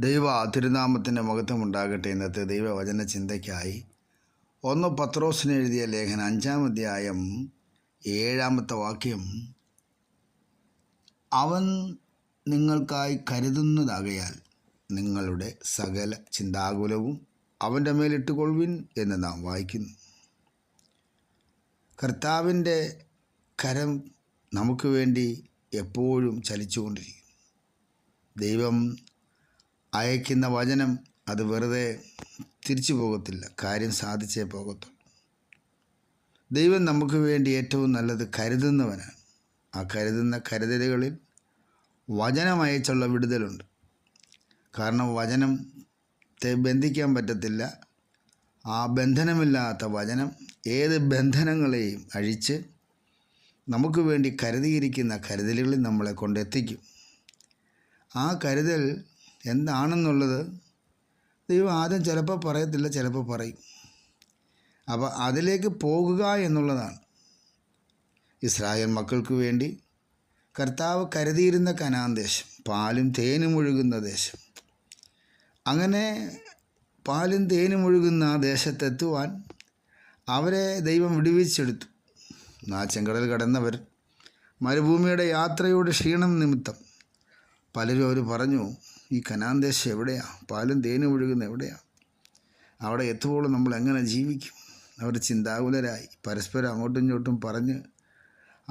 ദൈവ തിരുനാമത്തിന്റെ മഹത്വമുണ്ടാകട്ടെ ഇന്നത്തെ ദൈവവചന ചിന്തയ്ക്കായി ഒന്ന് പത്രോസിന് എഴുതിയ ലേഖനം അഞ്ചാം അധ്യായം ഏഴാമത്തെ വാക്യം. അവൻ നിങ്ങൾക്കായി കരുതുന്നതാകയാൽ നിങ്ങളുടെ സകല ചിന്താകുലവും അവന്റെ മേലിട്ടുകൊള്ളുവിൻ എന്ന് നാം വായിക്കുന്നു. കർത്താവിന്റെ കരം നമുക്ക് വേണ്ടി എപ്പോഴും ചലിച്ചുകൊണ്ടിരിക്കും ദൈവം അയക്കുന്ന വചനം അത് വെറുതെ തിരിച്ചു പോകത്തില്ല. കാര്യം സാധിച്ചേ പോകത്തുള്ളൂ. ദൈവം നമുക്ക് വേണ്ടി ഏറ്റവും നല്ലത് കരുതുന്നവനാണ്. ആ കരുതുന്ന കരുതലുകളിൽ വചനം അയച്ചുള്ള വിടുതലുണ്ട്. കാരണം വചനത്തെ ബന്ധിക്കാൻ പറ്റത്തില്ല. ആ ബന്ധനമില്ലാത്ത വചനം ഏത് ബന്ധനങ്ങളെയും അഴിച്ച് നമുക്ക് വേണ്ടി കരുതിയിരിക്കുന്ന കരുതലുകളിൽ നമ്മളെ കൊണ്ടെത്തിക്കും. ആ കരുതൽ എന്താണെന്നുള്ളത് ദൈവം ആദ്യം ചിലപ്പോൾ പറയത്തില്ല ചിലപ്പോൾ പറയും. അപ്പോൾ അതിലേക്ക് പോകുക എന്നുള്ളതാണ്. ഇസ്രായേൽ മക്കൾക്ക് വേണ്ടി കർത്താവ് കരുതിയിരുന്ന കനാൻ ദേശം പാലും തേനും ഒഴുകുന്ന ദേശം. അങ്ങനെ പാലും തേനും ഒഴുകുന്ന ആ ദേശത്തെത്തുവാൻ അവരെ ദൈവം വിടുവിച്ചെടുത്തു. നാച്ചങ്കടൽ കടന്നവർ മരുഭൂമിയുടെ യാത്രയുടെ ക്ഷീണം നിമിത്തം പലരും അവർ പറഞ്ഞു ഈ കനാൻ ദേശം എവിടെയാണ് പാലും തേനും ഒഴുകുന്ന എവിടെയാണ് അവിടെ എത്തുമ്പോഴും നമ്മൾ എങ്ങനെ ജീവിക്കും? അവർ ചിന്താകുലരായി. പരസ്പരം അങ്ങോട്ടും ഇങ്ങോട്ടും പറഞ്ഞ്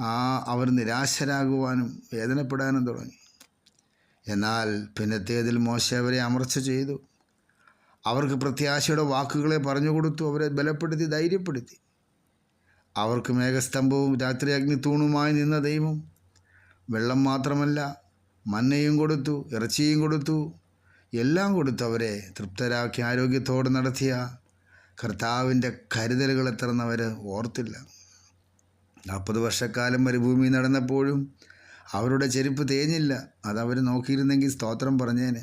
ആ അവർ നിരാശരാകുവാനും വേദനപ്പെടാനും തുടങ്ങി. എന്നാൽ പിന്നത്തേതിൽ മോശ അവരെ അമർച്ച ചെയ്തു. അവർക്ക് പ്രത്യാശയുടെ വാക്കുകളെ പറഞ്ഞു കൊടുത്തു. അവരെ ബലപ്പെടുത്തി ധൈര്യപ്പെടുത്തി. അവർക്ക് മേഘസ്തംഭവും രാത്രി അഗ്നിത്തൂണുമായി നിന്ന ദൈവം വെള്ളം മാത്രമല്ല മന്നയും കൊടുത്തു ഇറച്ചിയും കൊടുത്തു. എല്ലാം കൊടുത്തു അവരെ തൃപ്തരാക്കി ആരോഗ്യത്തോടെ നടത്തിയ കർത്താവിന്റെ കരുതലുകൾ എത്രന്നവർ ഓർത്തില്ല. നാൽപ്പത് വർഷക്കാലം മരുഭൂമി നടന്നപ്പോഴും അവരുടെ ചെരുപ്പ് തേഞ്ഞില്ല. അതവർ നോക്കിയിരുന്നെങ്കിൽ സ്തോത്രം പറഞ്ഞേനെ.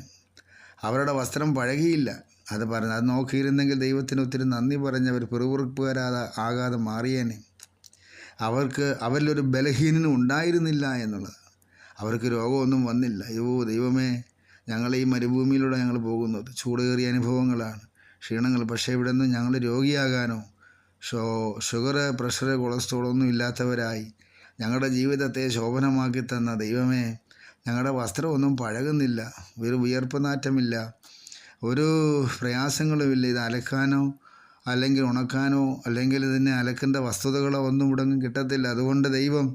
അവരുടെ വസ്ത്രം പഴകിയില്ല. അത് പറഞ്ഞു അത് നോക്കിയിരുന്നെങ്കിൽ ദൈവത്തിന് ഒത്തിരി നന്ദി പറഞ്ഞവർ പിറുപുറുപ്പുകാരാതെ ആകാതെ മാറിയേനെ. അവർക്ക് അവരിലൊരു ബലഹീനനും ഉണ്ടായിരുന്നില്ല എന്നുള്ളത്. അവർക്ക് രോഗമൊന്നും വന്നില്ല. അയ്യോ ദൈവമേ ഞങ്ങൾ ഈ മരുഭൂമിയിലൂടെ ഞങ്ങൾ പോകുന്നത് ചൂടേറിയ അനുഭവങ്ങളാണ് ക്ഷീണങ്ങൾ. പക്ഷേ ഇവിടെ നിന്ന് ഞങ്ങൾ രോഗിയാകാനോ ഷോ ഷുഗർ പ്രഷർ കൊളസ്ട്രോൾ ഒന്നും ഇല്ലാത്തവരായി ഞങ്ങളുടെ ജീവിതത്തെ ശോഭനമാക്കി തന്ന ദൈവമേ ഞങ്ങളുടെ വസ്ത്രമൊന്നും പഴകുന്നില്ല ഒരു വിയർപ്പ് നാറ്റമില്ല ഒരു പ്രയാസങ്ങളുമില്ല ഇത് അലക്കാനോ അല്ലെങ്കിൽ ഉണക്കാനോ അല്ലെങ്കിൽ ഇതിനെ അലക്കേണ്ട വസ്തുതകളോ ഒന്നും ഇവിടെ കിട്ടത്തില്ല. അതുകൊണ്ട് ദൈവം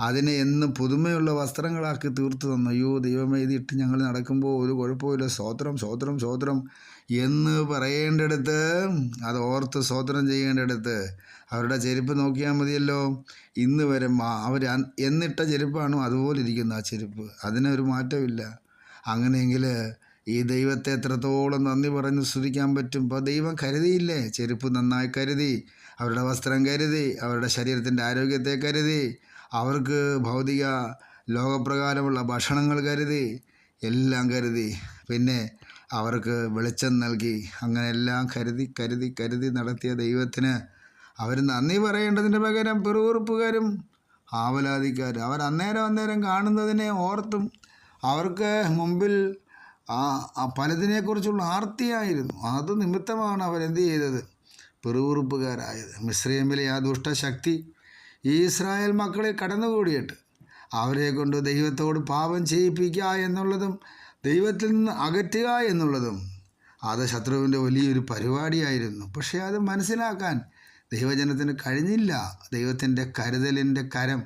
അതിനെ എന്നും പുതുമയുള്ള വസ്ത്രങ്ങളാക്കി തീർത്തു തന്നു. അയ്യോ ദൈവമേ ഇതിട്ട് ഞങ്ങൾ നടക്കുമ്പോൾ ഒരു കുഴപ്പമില്ല സ്വോത്രം സ്വോത്രം സ്വോത്രം എന്ന് പറയേണ്ടടുത്ത് അത് ഓർത്ത് സ്വോത്രം ചെയ്യേണ്ടടുത്ത് അവരുടെ ചെരുപ്പ് നോക്കിയാൽ മതിയല്ലോ. ഇന്ന് വരെ അവർ എന്നിട്ട ചെരുപ്പാണോ അതുപോലെ ഇരിക്കുന്നു ആ ചെരുപ്പ്. അതിനൊരു മാറ്റമില്ല അങ്ങനെയെങ്കിൽ ഈ ദൈവത്തെ എത്രത്തോളം നന്ദി പറഞ്ഞ് സ്തുതിക്കാൻ പറ്റും? ഇപ്പോൾ ദൈവം കരുതിയില്ലേ? ചെരുപ്പ് നന്നായി കരുതി അവരുടെ വസ്ത്രം കരുതി അവരുടെ ശരീരത്തിന്റെ ആരോഗ്യത്തെ കരുതി അവർക്ക് ഭൗതിക ലോകപ്രകാരമുള്ള ഭക്ഷണങ്ങൾ കരുതി എല്ലാം കരുതി. പിന്നെ അവർക്ക് വെളിച്ചം നൽകി. അങ്ങനെ എല്ലാം കരുതി കരുതി കരുതി നടത്തിയ ദൈവത്തിന് അവർ നന്ദി പറയേണ്ടതിന് പകരം പിറുപിറുപ്പുകാരും ആവലാതിക്കാരും. അവർ അന്നേരം അന്നേരം കാണുന്നതിനെ ഓർത്തും അവർക്ക് മുമ്പിൽ ആ പലതിനെക്കുറിച്ചുള്ള ആർത്തിയായിരുന്നു. അത് നിമിത്തമാണ് അവരെന്ത് ചെയ്തത്? പിറുപിറുപ്പുകാരായത്. മിശ്രീമിലെ ആ ദുഷ്ടശക്തി ഈ ഇസ്രായേൽ മക്കളെ കടന്നുകൂടിയിട്ട് അവരെ കൊണ്ട് ദൈവത്തോട് പാപം ചെയ്യിപ്പിക്കുക എന്നുള്ളതും ദൈവത്തിൽ നിന്ന് അകറ്റുക എന്നുള്ളതും അത് ശത്രുവിന്റെ വലിയൊരു പരിപാടിയായിരുന്നു. പക്ഷേ അത് മനസ്സിലാക്കാൻ ദൈവജനത്തിന് കഴിഞ്ഞില്ല. ദൈവത്തിന്റെ കരുതലിന്റെ കരം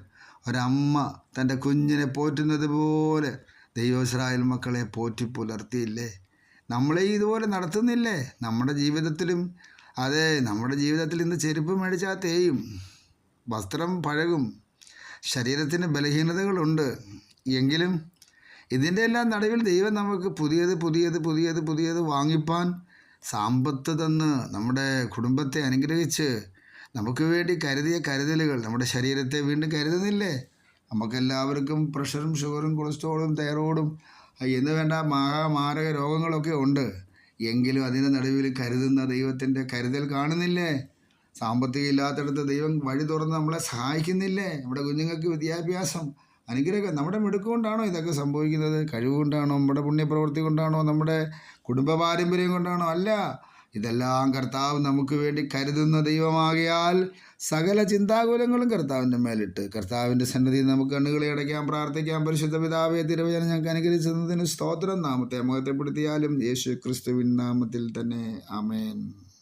ഒരമ്മ തന്റെ കുഞ്ഞിനെ പോറ്റുന്നത് പോലെ ദൈവ ഇസ്രായേൽ മക്കളെ പോറ്റി പുലർത്തിയില്ലേ? നമ്മളെ ഇതുപോലെ നടത്തുന്നില്ലേ? നമ്മുടെ ജീവിതത്തിലും അതെ നമ്മുടെ ജീവിതത്തിൽ ഇന്ന് ചെരുപ്പ് മേടിച്ചാൽ തേയും. വസ്ത്രം പഴകും. ശരീരത്തിന് ബലഹീനതകളുണ്ട്. എങ്കിലും ഇതിന്റെ എല്ലാം നടുവിൽ ദൈവം നമുക്ക് പുതിയത് പുതിയത് പുതിയത് പുതിയത് വാങ്ങിപ്പാൻ സാമ്പത്ത് തന്ന് നമ്മുടെ കുടുംബത്തെ അനുഗ്രഹിച്ച് നമുക്ക് വേണ്ടി കരുതിയ കരുതലുകൾ നമ്മുടെ ശരീരത്തെ വീണ്ടും കരുതുന്നില്ലേ? നമുക്കെല്ലാവർക്കും പ്രഷറും ഷുഗറും കൊളസ്ട്രോളും തൈറോയിഡും എന്ന് വേണ്ട മഹാമാരക രോഗങ്ങളൊക്കെ ഉണ്ട്. എങ്കിലും അതിന്റെ നടുവിൽ കരുതുന്ന ദൈവത്തിന്റെ കരുതൽ കാണുന്നില്ലേ? സാമ്പത്തികം ഇല്ലാത്തടത്ത് ദൈവം വഴി തുറന്ന് നമ്മളെ സഹായിക്കുന്നില്ലേ? നമ്മുടെ കുഞ്ഞുങ്ങൾക്ക് വിദ്യാഭ്യാസം. അനുഗ്രഹം. നമ്മുടെ മിടുക്കുകൊണ്ടാണോ ഇതൊക്കെ സംഭവിക്കുന്നത്? കഴിവുകൊണ്ടാണോ? നമ്മുടെ പുണ്യപ്രവൃത്തി കൊണ്ടാണോ? നമ്മുടെ കുടുംബ പാരമ്പര്യം കൊണ്ടാണോ? അല്ല. ഇതെല്ലാം കർത്താവ് നമുക്ക് വേണ്ടി കരുതുന്ന ദൈവമാകിയാൽ സകല ചിന്താകുലങ്ങളും കർത്താവിന്റെ മേലിട്ട്. കർത്താവിന്റെ സന്നദ്ധി നമുക്ക് കണ്ണുകളെ അടയ്ക്കാൻ പ്രാർത്ഥിക്കാം പരിശുദ്ധ പിതാവേ തിരുവചനം ഞങ്ങൾക്ക് അനുഗ്രഹിച്ചതിന് സ്തോത്രം. നാമത്തെ മുഖത്തെപ്പെടുത്തിയാലും യേശു ക്രിസ്തുവിൻ നാമത്തിൽ തന്നെ. ആമേൻ.